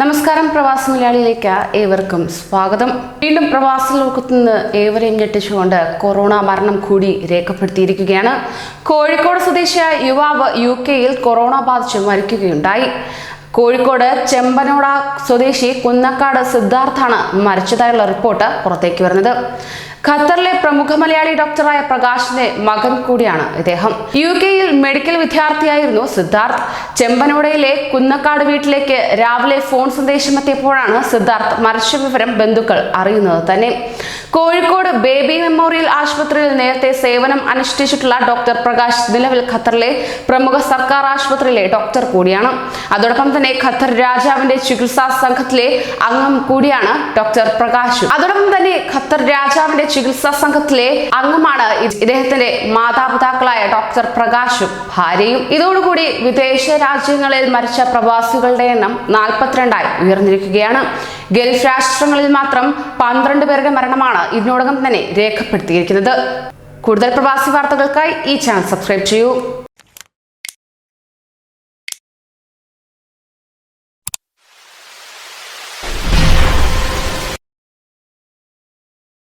നമസ്കാരം പ്രവാസി മലയാളിയിലേക്ക് ഏവർക്കും സ്വാഗതം. വീണ്ടും പ്രവാസ ലോകത്ത് നിന്ന് ഏവരെയും ഞെട്ടിച്ചുകൊണ്ട് കൊറോണ മരണം കൂടി രേഖപ്പെടുത്തിയിരിക്കുകയാണ്. കോഴിക്കോട് സ്വദേശിയായ യുവാവ് യു കെയിൽ കൊറോണ ബാധിച്ച് മരിക്കുകയുണ്ടായി. കോഴിക്കോട് ചെമ്പനോട സ്വദേശി കുന്നക്കാട് സിദ്ധാർത്ഥാണ് മരിച്ചതായുള്ള റിപ്പോർട്ട് പുറത്തേക്ക് വരുന്നത്. ഖത്തറിലെ പ്രമുഖ മലയാളി ഡോക്ടറായ പ്രകാശിന്റെ മകൻ കൂടിയാണ് ഇദ്ദേഹം. യു കെയിൽ മെഡിക്കൽ വിദ്യാർത്ഥിയായിരുന്നു സിദ്ധാർത്ഥ്. ചെമ്പനോടയിലെ കുന്നക്കാട് വീട്ടിലേക്ക് രാവിലെ ഫോൺ സന്ദേശം എത്തിയപ്പോഴാണ് സിദ്ധാർത്ഥ് മരിച്ച വിവരം ബന്ധുക്കൾ അറിയുന്നത് തന്നെ. കോഴിക്കോട് ബേബി മെമ്മോറിയൽ ആശുപത്രിയിൽ നേരത്തെ സേവനം അനുഷ്ഠിച്ചിട്ടുള്ള ഡോക്ടർ പ്രകാശ് നിലവിൽ ഖത്തറിലെ പ്രമുഖ സർക്കാർ ആശുപത്രിയിലെ ഡോക്ടർ കൂടിയാണ്. അതോടൊപ്പം തന്നെ ഖത്തർ രാജാവിന്റെ ചികിത്സാ സംഘത്തിലെ അംഗം കൂടിയാണ് ഡോക്ടർ പ്രകാശ്. അതോടൊപ്പം തന്നെ ഖത്തർ രാജാവിന്റെ ചികിത്സാ സംഘത്തിലെ അംഗമാണ് ഇദ്ദേഹത്തിന്റെ മാതാപിതാക്കളായ ഡോക്ടർ പ്രകാശും ഭാര്യയും. ഇതോടുകൂടി വിദേശ രാജ്യങ്ങളിൽ മരിച്ച പ്രവാസികളുടെ എണ്ണം നാൽപ്പത്തിരണ്ടായി ഉയർന്നിരിക്കുകയാണ്. ഗൾഫ് രാഷ്ട്രങ്ങളിൽ മാത്രം പന്ത്രണ്ട് പേരുടെ മരണമാണ് ഇതിനോടകം തന്നെ രേഖപ്പെടുത്തിയിരിക്കുന്നത്. കൂടുതൽ പ്രവാസി വാർത്തകൾക്കായി ഈ ചാനൽ സബ്സ്ക്രൈബ് ചെയ്യൂ.